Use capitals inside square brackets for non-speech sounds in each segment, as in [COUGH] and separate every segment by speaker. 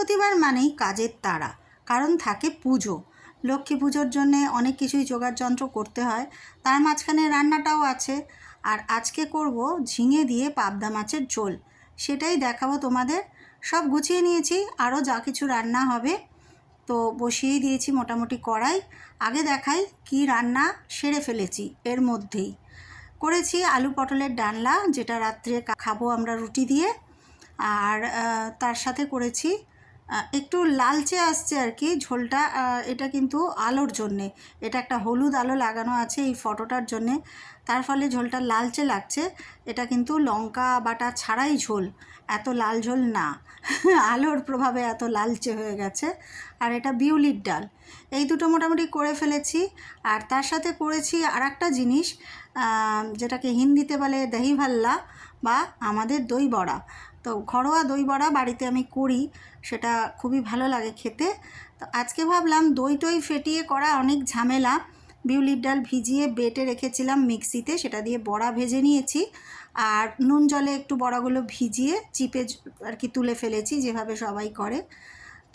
Speaker 1: বৃহস্পতিবার মানেই কাজের তাড়া কারণ থাকে পুজো। লক্ষ্মী পুজোর জন্যে অনেক কিছুই জোগাড় যন্ত্র করতে হয়, তার মাঝখানে রান্নাটাও আছে। আর আজকে করব ঝিঙে দিয়ে পাবদা মাছের ঝোল। সেটাই দেখাবো তোমাদের। সব গুছিয়ে নিয়েছি, আরও যা কিছু রান্না হবে। তো বসিয়েই দিয়েছি মোটামুটি কড়াই। আগে দেখাই কি রান্না সেরে ফেলেছি এর মধ্যেই। করেছি আলু পটলের ডালনা যেটা রাত্রে খাব আমরা রুটি দিয়ে। আর তার সাথে করেছি একটু লালচে আসছে আর কি, ঝোলটা এটা কিন্তু আলোর জন্যে। এটা একটা হলুদ আলো লাগানো আছে এই ফটোটার জন্যে। তার ফলে ঝোলটা লালচে লাগছে। এটা কিন্তু লঙ্কা বাটা ছাড়াই ঝোল, এত লাল ঝোল না। [LAUGHS] আলোর প্রভাবে এত লালচে হয়ে গেছে। আর এটা বিউলির ডাল। এই দুটো মোটামুটি করে ফেলেছি। আর তার সাথে করেছি আর একটা জিনিস যেটাকে হিন্দিতে বলে দহি ভাল্লা বা আমাদের দই বড়া। তো ঘরোয়া দই বড়া বাড়িতে আমি করি, সেটা খুবই ভালো লাগে খেতে। তো আজকে ভাবলাম দই টই ফেটিয়ে করা অনেক ঝামেলা। বিউলির ডাল ভিজিয়ে বেটে রেখেছিলাম মিক্সিতে, সেটা দিয়ে বড়া ভেজে নিয়েছি। আর নুন জলে একটু বড়াগুলো ভিজিয়ে চিপে আর কি তুলে ফেলেছি, যেভাবে সবাই করে।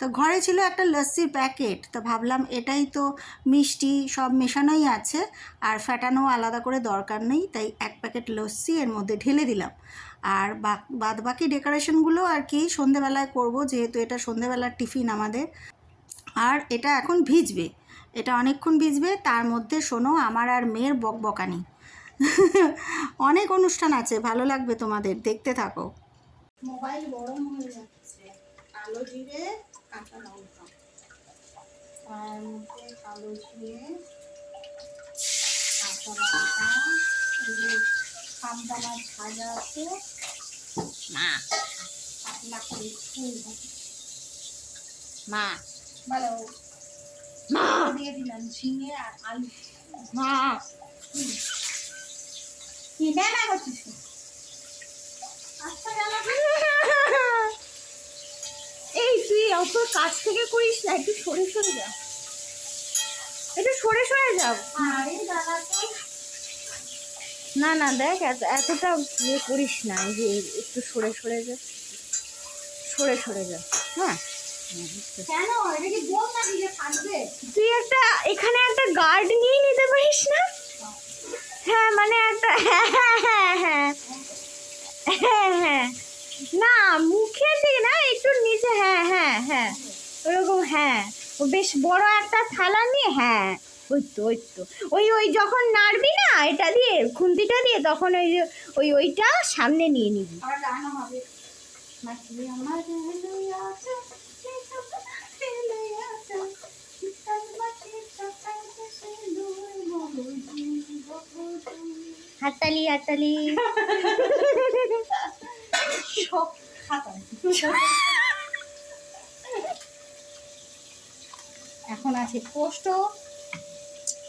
Speaker 1: তো ঘরে ছিল একটা লস্যির প্যাকেট, তো ভাবলাম এটাই তো মিষ্টি, সব মেশানোই আছে। আর ফ্যাটানো আলাদা করে দরকার নেই, তাই এক প্যাকেট লস্যি এর মধ্যে ঢেলে দিলাম। আর বাদ বাকি ডেকোরেশনগুলো আর কি সন্ধেবেলায় করব, যেহেতু এটা সন্ধেবেলার টিফিন আমাদের। আর এটা এখন ভিজবে, এটা অনেকক্ষণ ভিজবে, তার মধ্যে শোনো আমার আর মেয়ের বকবকানি। [LAUGHS] অনেক অনুষ্ঠান আছে, ভালো লাগবে তোমাদের, দেখতে থাকো। মোবাইল গরম হয়ে যাচ্ছে, কালো জিরে, কাঁচা লঙ্কা। তার মধ্যে কাঁচা লঙ্কা পাবদা মাছ ভাজা আছে?
Speaker 2: মা।
Speaker 1: পাতলা করে ফুল
Speaker 2: মা।
Speaker 1: ভালো
Speaker 2: মা।
Speaker 1: দিয়ে দিলাম ঝিঙে আর আলু।
Speaker 2: মা।
Speaker 1: কি না করছিস?
Speaker 2: এই তুই অত কাছ থেকে করিস না একটু সরে সরে যা। একটু সরে সরে যা।
Speaker 1: আরে দাদা তো
Speaker 2: না না দেখ এত- এতটা ইয়ে করিস না যে একটু সরে সরে যা। সরে সরে যা হ্যাঁ? তুই একটা এখানে একটা গার্ড নিয়ে নিতে পারিস না? হ্যাঁ মানে একটা হ্যাঁ হ্যাঁ হ্যাঁ হ্যাঁ। হ্যাঁ হ্যাঁ। না মুখের দিকে না একটু নিচে হ্যাঁ হ্যাঁ হ্যাঁ। ওরকম হ্যাঁ। ও বেশ বড় একটা থালা নিয়ে হ্যাঁ। ওই তো ওই তো। ওই ওই যখন নাড়বি না এটা দিয়ে খুন্তিটা দিয়ে তখন ওই ওই ওইটা সামনে নিয়ে নিবি।
Speaker 1: সব
Speaker 2: হাততালি হাততালি।
Speaker 1: এখন আছে পোস্ত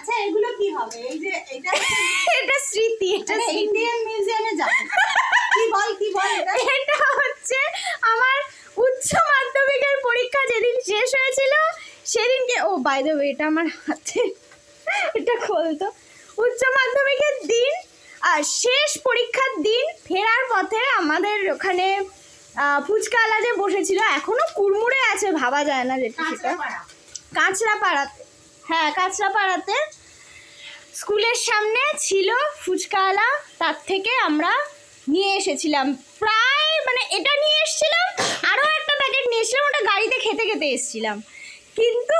Speaker 1: আচ্ছা এগুলো কি হবে? এই যে এটা [LAUGHS]
Speaker 2: এটা স্মৃতি এটা
Speaker 1: ইন্ডিয়ান মিউজিয়ামে যাবে। কি বল কি বল এটা?
Speaker 2: এটা হচ্ছে আমার উচ্চ মাধ্যমিকের পরীক্ষা যেদিন শেষ হয়েছিল সেদিনকে ও বাই দ্য ওয়ে এটা আমার হাতে। এটা খোলতো। উচ্চ মাধ্যমিকের দিন আর শেষ পরীক্ষার দিন ফেরার পথে আমাদের ওখানে ফুচকাওয়ালা যে বসেছিল এখনও কুড়মুড়ে আছে ভাবা যায় না যেটা সেটা।
Speaker 1: কাঁচরাপাড়া।
Speaker 2: হ্যাঁ কাঁচরাপাড়াতে। স্কুলের সামনে ছিল ফুচকাওয়ালা তার থেকে আমরা নিয়ে এসেছিলাম। প্রায় মানে এটা নিয়ে এসেছিলাম আরও একটা প্যাকেট নিয়ে এসেছিলাম ওটা গাড়িতে খেতে খেতে এসেছিলাম। কিন্তু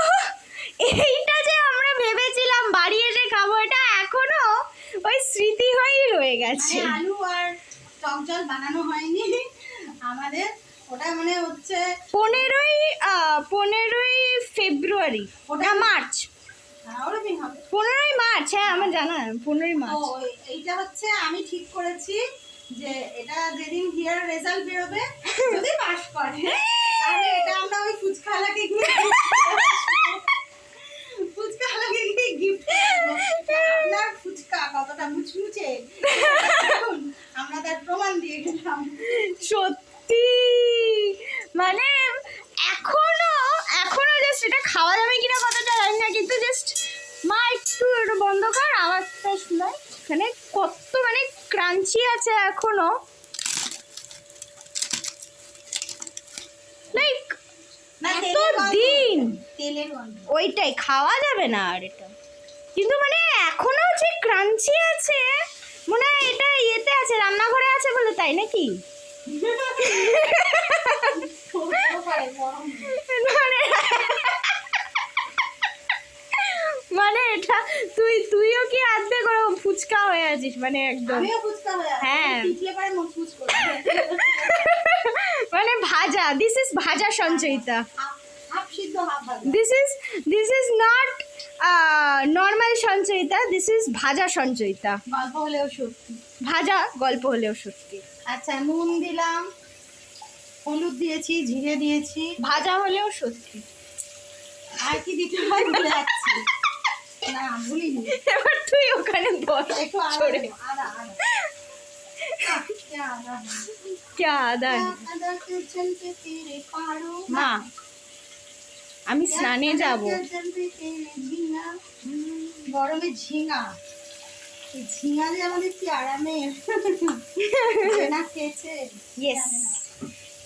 Speaker 2: এইটা যে আমরা ভেবেছিলাম বাড়ি এসে খাব এটা এখনও ওই স্মৃতি হয়েই রয়ে গেছে।
Speaker 1: মানে আলু আর টক জল বানানো হয়নি। আমাদের ওটা মানে হচ্ছে
Speaker 2: পনেরোই পনেরোই ফেব্রুয়ারি ওটা মার্চ। পনেরোই মার্চ হ্যাঁ আমার জানা পনেরোই মার্চ।
Speaker 1: এইটা হচ্ছে আমি ঠিক করেছি যে এটা যেদিন হিয়ার রেজাল্ট বেরোবে যদি পাস করে [LAUGHS] তাহলে এটা আমরা ওই ফুচকাওয়ালাকে গিয়ে
Speaker 3: gift করব। আপনার ফুচকা কতটা মুচমুচে দেখুন, আমরা তার প্রমাণ দিয়ে গেলাম
Speaker 2: সত্যি মানে এখনও এখনও জাস্ট এটা খাওয়া যাবে কিনা কতটা জানি না কিন্তু জাস্ট মা একটু এটা বন্ধ কর আওয়াজটা শোনাই এখানে কত মানে ক্রাঞ্চি আছে এখনও। লাইক এত দিন। ওইটাই খাওয়া যাবে না আর এটা। কিন্তু মানে এখনও যে ক্রাঞ্চি আছে মনে হয় এটা ইয়েতে আছে রান্নাঘরে আছে বলে তাই নাকি। [LAUGHS] [LAUGHS] মানে মানে এটা তুই তুইও কি আর্ধেক ওরকম ফুচকা হয়ে আছিস? মানে একদম।
Speaker 3: আমিও ফুচকা হয়ে।
Speaker 2: হ্যাঁ। [LAUGHS] মানে ভাজা। দিস ইজ ভাজা Sanchayita. This is this is not normal Sanchayita. This is ভাজা সঞ্চয়িতা।
Speaker 3: গল্প হলেও সত্যি।
Speaker 2: ভাজা গল্প হলেও সত্যি।
Speaker 3: আচ্ছা নুন দিলাম। হলুদ দিয়েছি জিরে দিয়েছি।
Speaker 2: ভাজা হলেও সত্যি।
Speaker 3: আর কি দিতে হয় ভুলে যাচ্ছি।
Speaker 2: এবার তুই ওখানে বস
Speaker 3: আদা?
Speaker 2: মা আমি স্নানে যাব।
Speaker 3: গরমে ঝিঙা। ঝিঙা যে আমাদের কি আরামের না খেয়েছে?
Speaker 2: ইয়েস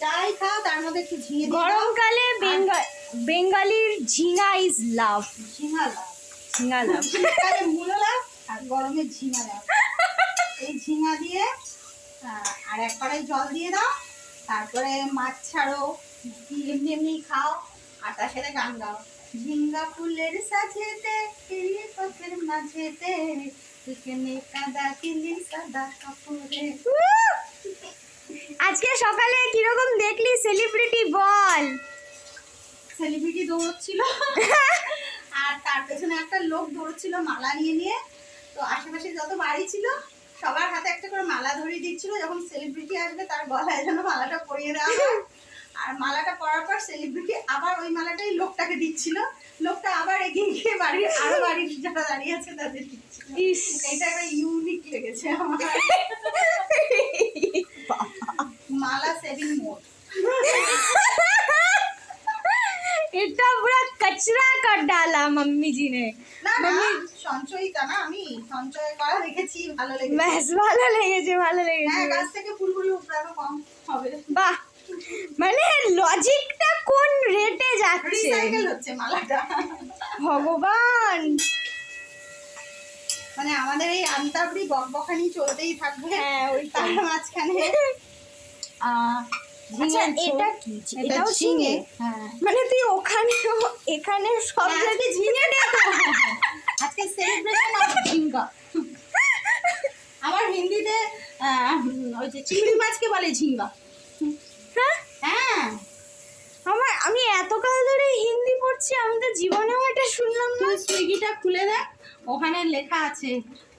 Speaker 3: চাই খাও তার মধ্যে একটু ঝিঙে
Speaker 2: গরমকালে বেঙ্গল বেঙ্গালির ঝিঙা ইজ লাভ
Speaker 3: ঝিঙা লাও
Speaker 2: ঝিঙা লাভ
Speaker 3: শীতকালে মূলো লাও আর গরমে ঝিঙা লাও এই ঝিঙা দিয়ে আর এক কড়াই জল দিয়ে দাও। তারপরে মাছ ছাড়ো এমনি এমনি খাও আর তার সাথে গান গাও। ঝিঙ্গা ফুলের সাজেতে পথের মাঝেতে এখানে কাদা কিলি সাদা কাপড়ে।
Speaker 2: আজকে সকালে কীরকম দেখলি? সেলিব্রিটি বল।
Speaker 3: সেলিব্রিটি দৌড়চ্ছিল। [LAUGHS] আর পেছনে একটা লোক দৌড়চ্ছিল মালা নিয়ে নিয়ে। তো আশেপাশে যত বাড়ি ছিল সবার হাতে একটা করে মালা ধরিয়ে দিচ্ছিল। যখন সেলিব্রিটি আসবে তার গলায় যেন মালাটা পরিয়ে দেওয়া হয়। আর মালাটা পরার পর সেলিব্রিটি আবার ওই মালাটাই লোকটাকে দিচ্ছিল। লোকটা আবার এগিয়ে গিয়ে বাড়ির আরও বাড়ির যারা দাঁড়িয়ে আছে তাদের দিচ্ছিল। এটা একটা ইউনিক লেগেছে আমার। [LAUGHS] মালা সেভিং মোড [LAUGHS]
Speaker 2: এটা পুরা কর ডালা মাম্মি জি ने
Speaker 3: না না সঞ্চয়িতা না আমি সঞ্চয় করা দেখেছি ভালো লেগেছে।
Speaker 2: ব্যাস ভালো লেগেছে ভালো
Speaker 3: হ্যাঁ
Speaker 2: লেগেছে
Speaker 3: গাছ থেকে ফুলগুলি উপড়ানো কম হবে।
Speaker 2: বাহ! মানে লজিকটা কোন রেটে যাচ্ছে?
Speaker 3: রিসাইকেল হচ্ছে মালাটা।
Speaker 2: ভগবান!
Speaker 3: মানে আমাদের এই আন্তাবড়ি বকবকানি চলতেই থাকবে।
Speaker 2: হ্যাঁ ওই
Speaker 3: তার মাঝখানে [LAUGHS] আহ,
Speaker 2: আচ্ছা এটা কি? এটাও
Speaker 3: ঝিঙে।
Speaker 2: ঝিঙে?
Speaker 3: হ্যাঁ।
Speaker 2: মানে তুই ওখানে এখানে সব
Speaker 3: হ্যাঁ,
Speaker 2: জায়গায়
Speaker 3: ঝিঙে আজকে সেলিব্রেশন অফ ঝিঙ্গা। আমার হিন্দিতে ওই যে চিংড়ি মাছকে বলে ঝিঙ্গা।
Speaker 2: হ্যাঁ? আমার আমি এতকাল ধরে হিন্দি পড়ছি আমি তো জীবনেও এটা শুনলাম না।
Speaker 3: সুইগিটা খুলে দেখ ওখানে লেখা আছে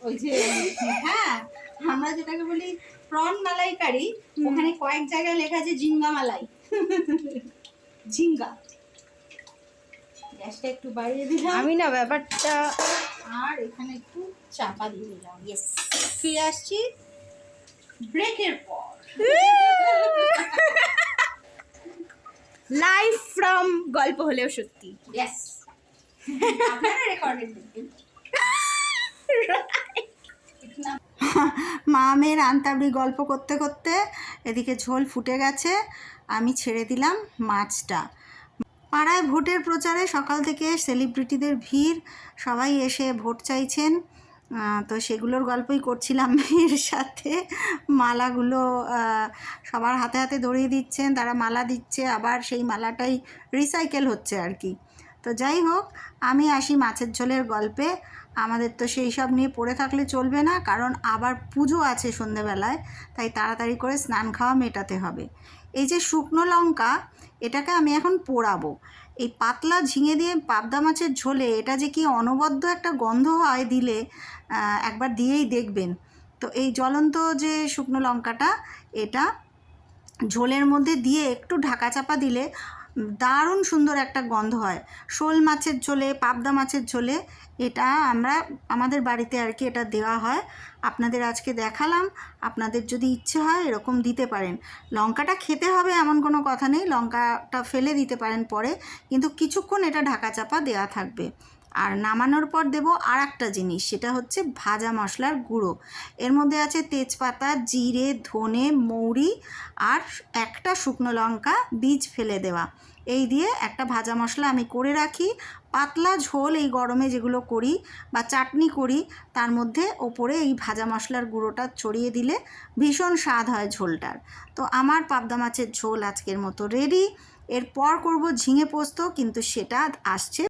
Speaker 3: ওই যে হ্যাঁ আমরা যেটাকে বলি প্রন মালাইকারি ওখানে কয়েক জায়গায় লেখা আছে ঝিঙ্গা মালাই। ঝিঙ্গা। গ্যাসটা একটু বাড়িয়ে দিলাম।
Speaker 2: আমি না ব্যাপারটা
Speaker 3: আর এখানে একটু চাপা দিয়ে দিলাম। ইয়েস ফিরে আসছি ব্রেকের পর।
Speaker 2: লাইভ ফ্রম গল্প হলেও সত্যি।
Speaker 3: ইয়েস আপনারা রেকর্ডেড মা মেয়ের আন্তাবড়ি গল্প করতে করতে এদিকে ঝোল ফুটে গেছে, আমি ছেড়ে দিলাম মাছটা। পাড়ায় ভোটের প্রচারে সকাল থেকে সেলিব্রিটিদের ভিড়, সবাই এসে ভোট চাইছেন। তো সেগুলোর গল্পই করছিলাম মেয়ের সাথে। মালাগুলো সবার হাতে হাতে ধরিয়ে দিচ্ছেন, তারা মালা দিচ্ছে, আবার সেই মালাটাই রিসাইকেল হচ্ছে আর কি। তো যাই হোক, আমি আসি মাছের ঝোলের গল্পে। আমাদের তো সেই সব নিয়ে পড়ে থাকলে চলবে না, কারণ আবার পুজো আছে সন্ধেবেলায়, তাই তাড়াতাড়ি করে স্নান খাওয়া মেটাতে হবে। এই যে শুকনো লঙ্কা, এটাকে আমি এখন পোড়াবো। এই পাতলা ঝিঙে দিয়ে পাবদা মাছের ঝোলে এটা যে কি অনবদ্য একটা গন্ধ হয় দিলে একবার দিয়েই দেখবেন। তো এই জ্বলন্ত যে শুকনো লঙ্কাটা, এটা ঝোলের মধ্যে দিয়ে একটু ঢাকা চাপা দিলে
Speaker 1: দারুণ সুন্দর একটা গন্ধ হয়। শোল মাছের ঝোলে, পাবদা মাছের ঝোলে, এটা আমরা আমাদের বাড়িতে আর কি এটা দেওয়া হয়। আপনাদের আজকে দেখালাম। আপনাদের যদি ইচ্ছে হয় এরকম দিতে পারেন। লঙ্কাটা খেতে হবে এমন কোনো কথা নেই। লঙ্কাটা ফেলে দিতে পারেন পরে। কিন্তু কিছুক্ষণ এটা ঢাকা চাপা দেওয়া থাকবে। আর নামানোর পর দেবো আর একটা জিনিস, সেটা হচ্ছে ভাজা মশলার গুঁড়ো। এর মধ্যে আছে তেজপাতা, জিরে, ধনে, মৌরি আর একটা শুকনো লঙ্কা, বীজ ফেলে দেওয়া। এই দিয়ে একটা ভাজা মশলা আমি করে রাখি। পাতলা ঝোল এই গরমে যেগুলো করি বা চাটনি করি, তার মধ্যে ওপরে এই ভাজা মশলার গুঁড়োটা ছড়িয়ে দিলে ভীষণ স্বাদ হয় ঝোলটার। তো আমার পাবদা মাছের ঝোল আজকের মতো রেডি। এরপর করব ঝিঙে পোস্ত, কিন্তু সেটা আসছে